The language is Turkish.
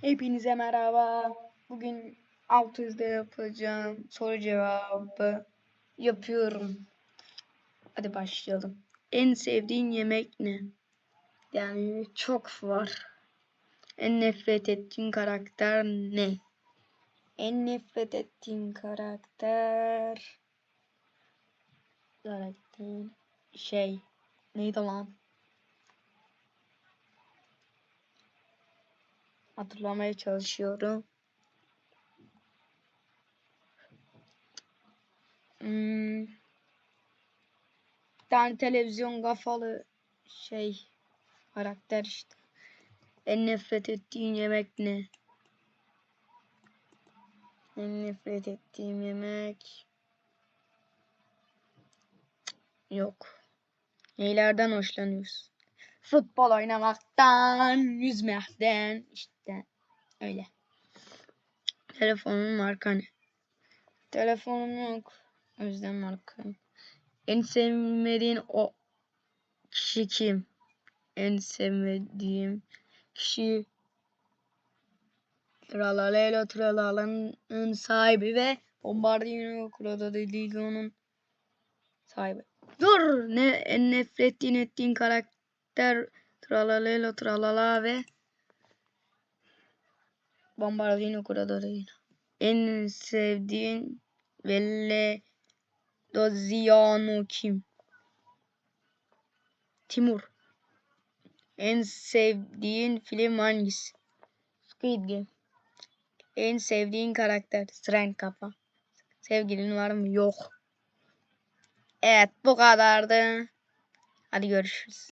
Hepinize merhaba. Bugün 600'de yapacağım soru cevabı yapıyorum. Hadi başlayalım. En sevdiğin yemek ne? Yani çok var. En nefret ettiğin karakter ne? En nefret ettiğin karakter karakter şey neydi lan? Hatırlamaya çalışıyorum. Hmm. Bir tane televizyon kafalı şey karakter işte. En nefret ettiğin yemek ne? En nefret ettiğim yemek yok. Neylerden hoşlanıyorsun? Futbol oynamaktan, yüzmekten işte öyle. Telefonun marka ne? Telefonum yok. O yüzden marka. En sevmediğin o kişi kim? En sevmediğim kişi Tralalelo Tralala'nın sahibi ve Bombardino Crocodilo'nun sahibi. Dur! Ne en nefret ettiğin, ettiğin karakter Tralalelo Tralala ve Bombardino Crocodilo. En sevdiğin Velle Doziano kim? Timur. En sevdiğin film hangisi? Squid Game. En sevdiğin karakter? Siren Kafa. Sevgilin var mı? Yok. Evet bu kadardı. Hadi görüşürüz.